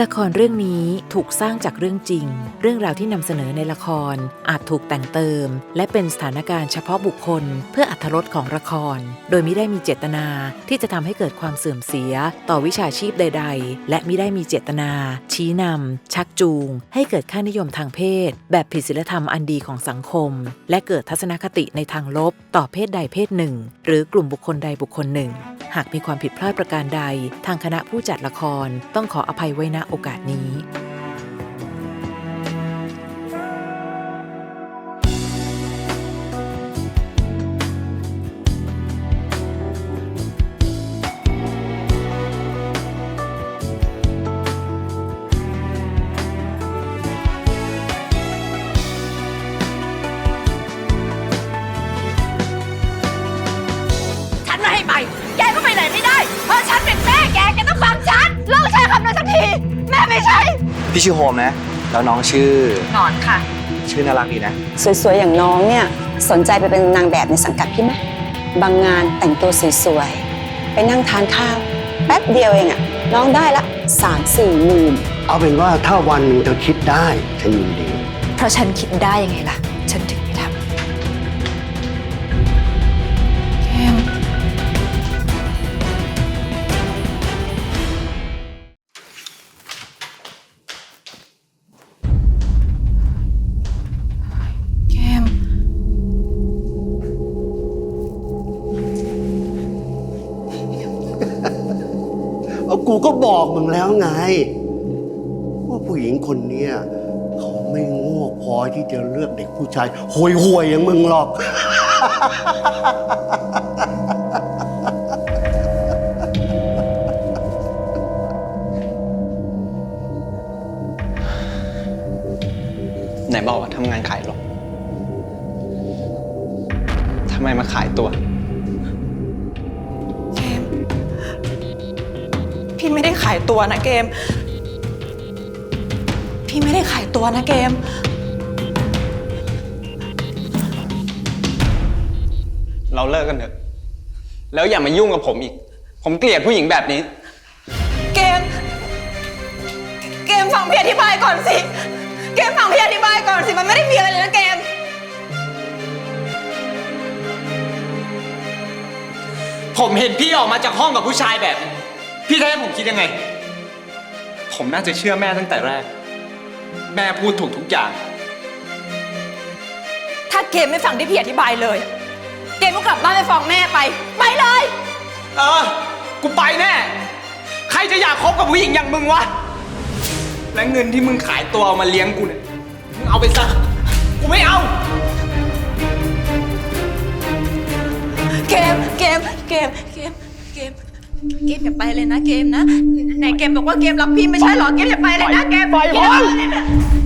ละครเรื่องนี้ถูกสร้างจากเรื่องจริง เรื่องราวที่นำเสนอในละครอาจถูกแต่งเติม และเป็นสถานการณ์เฉพาะบุคคล เพื่ออัธรสของละคร โดยไม่ได้มีเจตนาที่จะทำให้เกิดความเสื่อมเสีย ต่อวิชาชีพใด ๆ และไม่ได้มีเจตนา ชี้นำชักจูง ให้เกิดค่านิยมทางเพศ แบบผิดศีลธรรมอันดีของสังคม และเกิดทัศนคติในทางลบ ต่อเพศใดเพศหนึ่ง หรือกลุ่มบุคคลใดบุคคลหนึ่ง หากมีความผิดพลาดประการใด ทางคณะผู้จัดละครต้องขออภัยไว้ณโอกาสนี้ แม่แกแกต้องฟังฉันเลิกใช้คำนั้นสักที แม่ไม่ใช่ พี่ชื่อโฮมนะ แล้วน้องชื่อ นอนค่ะ ชื่อน่ารักดีนะ สวยๆ อย่างน้องเนี่ย สนใจไปเป็นนางแบบในสังกัดพี่ไหมบางงานแต่งตัวสวยๆ ไปนั่งทานข้าว แป๊บเดียวเองอะน้องได้ละสามสี่หมื่นเอาเป็นว่าถ้าวันหนึ่งเธอคิดได้ฉันยินดี เพราะฉันคิดได้ยังไงล่ะ ฉันถึง บอกมึงแล้วไง ว่าผู้หญิงคนเนี้ยเขาไม่โง่พอที่จะเลือกเด็กผู้ชายห่วยห่วยๆอย่างมึงหรอก ไหนบอกว่าทำงานขายหรอกทำไมมาขายตัวายตัวนะเกม พี่ไม่ได้ขายตัวนะเกม เราเลิกกันเถอะ แล้วอย่ามายุ่งกับผมอีก ผมเกลียดผู้หญิงแบบนี้ เกม เกมฟังพี่อธิบายก่อนสิ เกมฟังพี่อธิบายก่อนสิ มันไม่ได้มีอะไรเลยนะเกม ผมเห็นพี่ออกมาจากห้องกับผู้ชายแบบนี้ พี่จะให้ผมคิดยังไง ผมน่าจะเชื่อแม่ตั้งแต่แรก แม่พูดถูกทุกอย่าง ถ้าเกมไม่ฟังที่พี่อธิบายเลย เกมก็กลับบ้านไปฟ้องแม่ไป ไปเลย เออ กูไปแน่ ใครจะอยากคบกับผู้หญิงอย่างมึงวะ และเงินที่มึงขายตัวเอามาเลี้ยงกูเนี่ย มึงเอาไปซะ กูไม่เอา เกม เกม เกมเกมเกม เกมอย่าไปเลยนะเกมนะไหนเกมบอกว่าเกมรักพี่ไม่ใช่เหรอเกมอย่าไปเลยนะเกมไปพอเก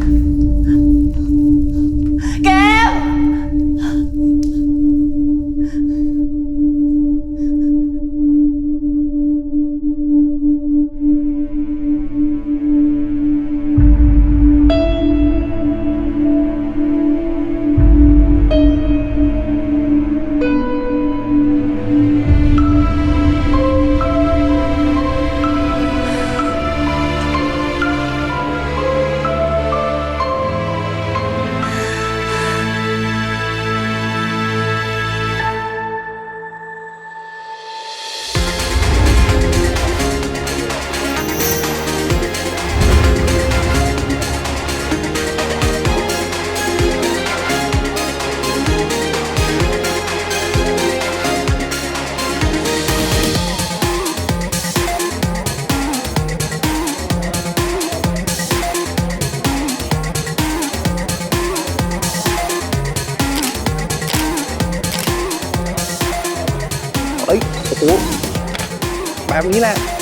นี้แหละ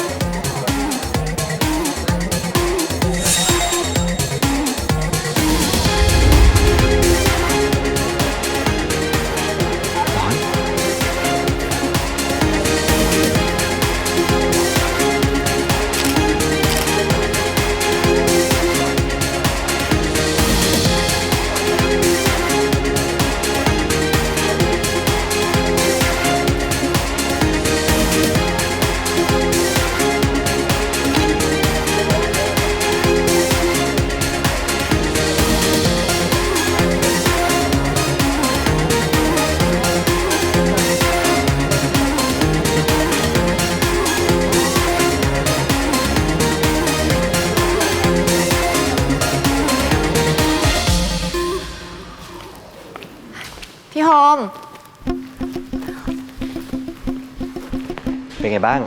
ไงบ้าง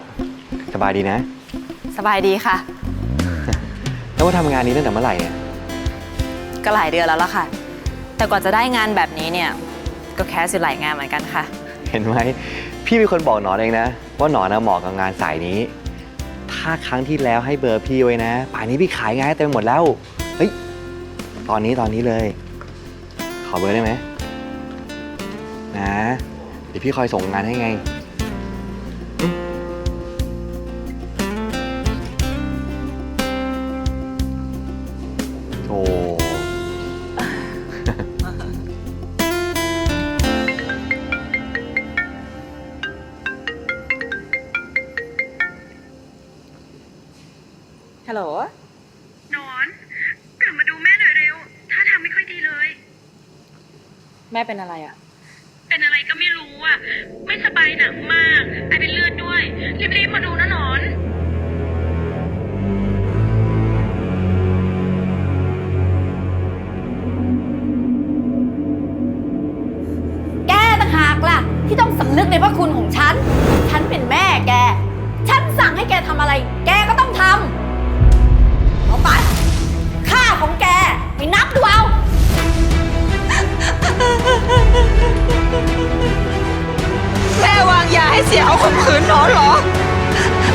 สบายดีนะ สบายดีค่ะ แล้วว่าทำงานนี้ตั้งแต่เมื่อไหร่เนี่ยก็หลายเดือนแล้วล่ะค่ะ แต่กว่าจะได้งานแบบนี้เนี่ย ก็แคสอยู่หลายงานเหมือนกันค่ะ เห็นไหมพี่เป็นคนบอกหนอนเองนะ ว่าหนอนนะเหมาะกับงานสายนี้ ถ้าครั้งที่แล้วให้เบอร์พี่ไว้นะ ป่านนี้พี่ขายงานให้เต็มไปหมดแล้ว เฮ้ย ตอนนี้ตอนนี้เลย ขอเบอร์ได้ไหมนะ เดี๋ยวพี่คอยส่งงานให้ไง ฮัลโหลนอนกลับมาดูแม่หน่อยเร็วถ้าทางไม่ค่อยดีเลย แม่เป็นอะไรอะเป็นอะไรก็ไม่รู้อะ ไม่สบายหนักมาก ไอเป็นเลือดด้วยรีบๆมาดูนะหนอน แกต่างหากล่ะ ที่ต้องสำนึกในพระคุณของฉัน ฉันเป็นแม่แก ฉันสั่งให้แกทำอะไร แกก็ต้องทำ ไปนับดูเอา แม่วางยาให้เสียเอาข่มขืนหนอนเหรอ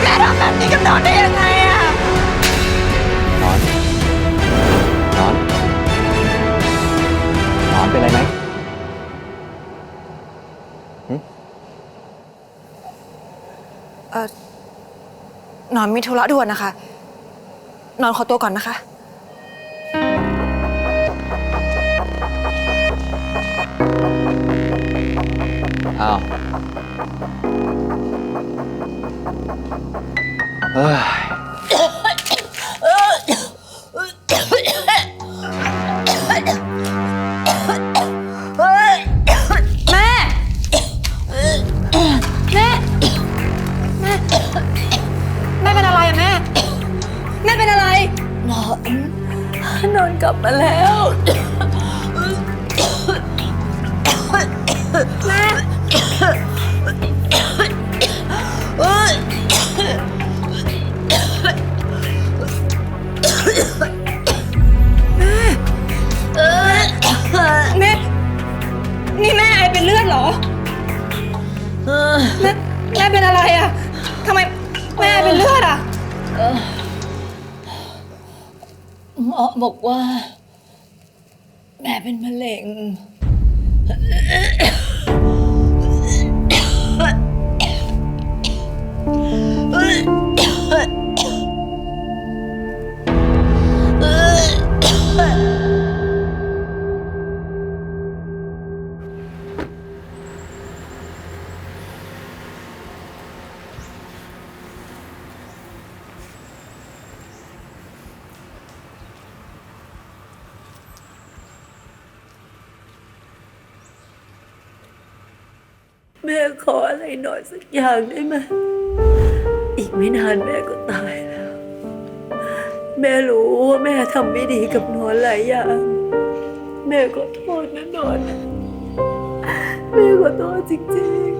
แม่ทำแบบนี้กับหนอนได้ยังไงอะ นอน นอน นอนเป็นไรไหมหนอนมีธุระด่วนนะคะนอนขอตัวก่อนนะคะ อ้าวเฮ้ยแม่ แม่ แม่ แม่เป็นอะไรอะแม่ แม่เป็นอะไร นอน นอนกลับมาแล้ว หมอบอกว่า แม่เป็นมะเร็ง แม่ขออะไรหน่อยสักอย่างได้ไหมอีกไม่นานแม่ก็ตายแล้ว แม่รู้ว่าแม่ทำไม่ดีกับนอนหลายอย่าง แม่ขอโทษนะนอนแม่ขอโทษจริงๆ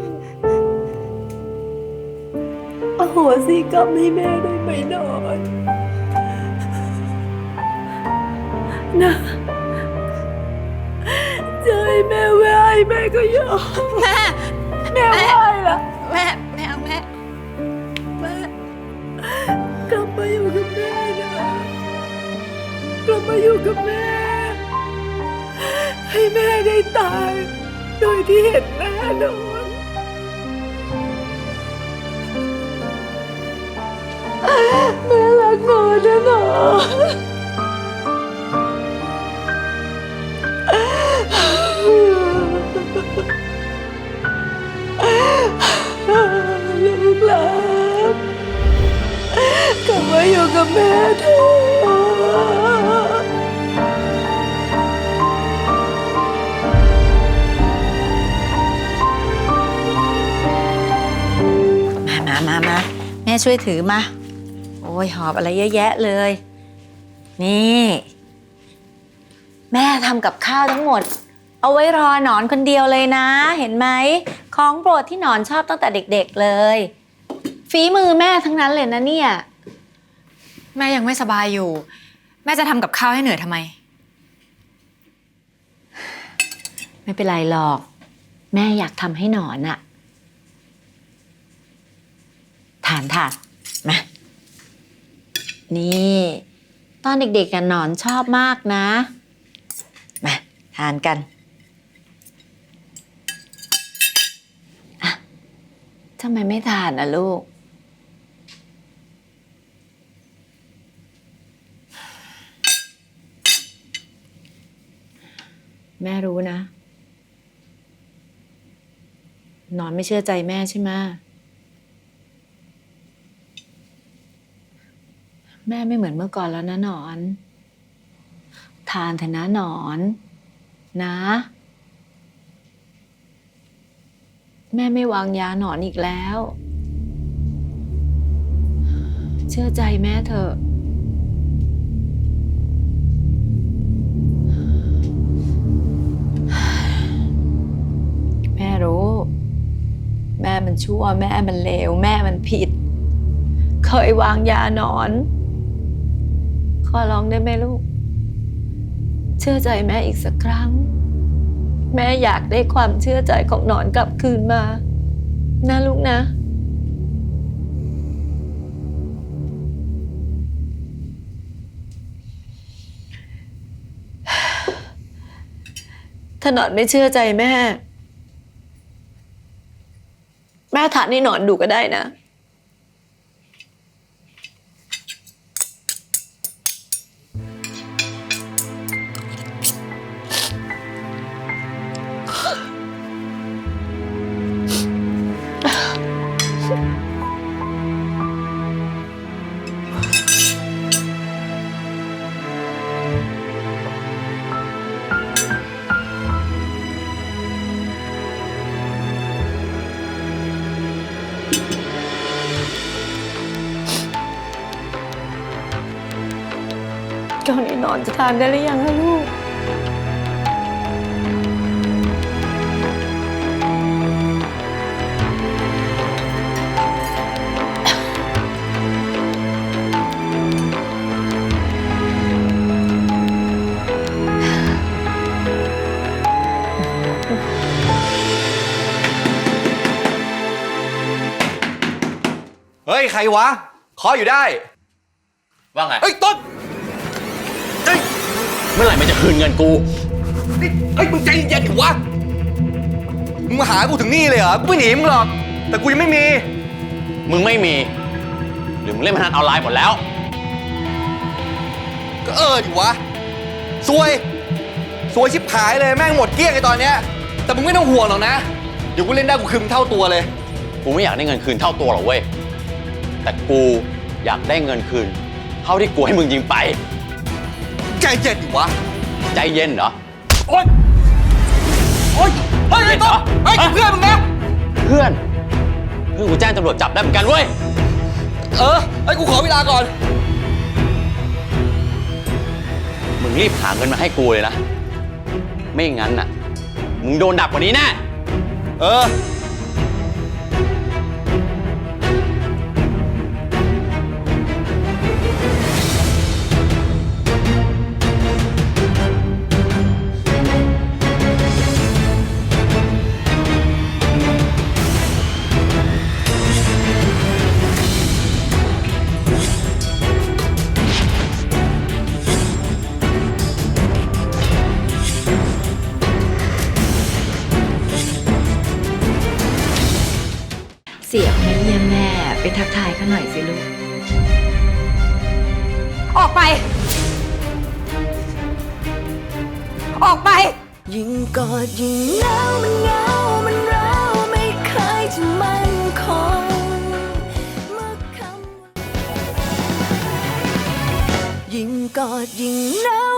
อโหสิกรรมให้แม่ได้ไหมนอนนะจะให้แม่ไหวแม่ก็ยอมแม่ แม่ไหวละแม่แม่เอาแม่แม่กลับมาอยู่กับแม่นะกลับมาอยู่กับแม่ ให้แม่ได้ตาย โดยที่เห็นแม่นอนแม่รักหนูนะหนู กลับมาอยู่กับแม่เถอะมามามาแม่ช่วยถือมา โอ้ยหอบอะไรเยอะแยะเลย นี่ แม่ทำกับข้าวทั้งหมด เอาไว้รอหนอนคนเดียวเลยนะ เห็นไหมของโปรดที่หนอนชอบตั้งแต่เด็ก ๆเลย ฝีมือแม่ทั้งนั้นเลยนะเนี่ย แม่ยังไม่สบายอยู่ แม่จะทำกับข้าวให้เหนื่อยทำไม ไม่เป็นไรหรอก แม่อยากทำให้หนอนอะทานทานมานี่ ตอนเด็กๆกันหนอนชอบมากนะ มาทานกันอะทำไมไม่ทานอะลูก แม่รู้นะ นอนไม่เชื่อใจแม่ใช่ไหมแม่ไม่เหมือนเมื่อก่อนแล้วนะหนอน ทานเถอะนะหนอน นะ แม่ไม่วางยาหนอนอีกแล้ว เชื่อใจแม่เถอะ แม่มันชั่ว แม่มันเลว แม่มันผิด เคยวางยานอน ขอร้องได้ไหมลูก เชื่อใจแม่อีกสักครั้ง แม่อยากได้ความเชื่อใจของหนอนกลับคืนมา นะลูกนะถ้าหนอนไม่เชื่อใจแม่ แม่ทานให้หนอนดูก็ได้นะ อนจะทานได้หรือยังคะลูกเฮ้ย ใครวะเคาะอยู่ได้ ว่าไง เฮ้ย ต้นเฮ้ย เมื่อไหร่มันจะคืนเงินกู นี่เฮ้ยมึงใจเย็นๆดิวะ มึงมาหากูถึงนี่เลยเหรอ กูไม่หนีมึงหรอก แต่กูยังไม่มี มึงไม่มี หรือมึงเล่นพนันออนไลน์หมดแล้ว ก็เออดิวะซวยซวยชิบหายเลยแม่งหมดเกลี้ยงไอ้ตอนเนี้ย แต่มึงไม่ต้องห่วงหรอกนะ เดี๋ยวกูเล่นได้กูคืนมึงเท่าตัวเลย กูไม่อยากได้เงินคืนเท่าตัวหรอกเว้ย แต่กูอยากได้เงินคืน เท่าที่กูให้มึงยิงไปใจ เย็นดิวะ ใจเย็นเหรอ โอ๊ย โอ๊ย เฮ้ยไอ้ต้นเฮ้ยเพื่อนมึงนะเพื่อน เพื่อนกูแจ้งตำรวจจับได้เหมือนกันเว้ย เออ ไอ้ยกูขอเวลาก่อน มึงรีบหาเงินมาให้กูเลยนะ ไม่งั้นน่ะ มึงโดนดักกว่านี้แน่ เออ ออกไป ยิ่งกอดยิ่งหนาวมันเหงามันร้าวไม่เคยจะมั่นคงเมื่อคำยิ่งกอดยิ่งหงา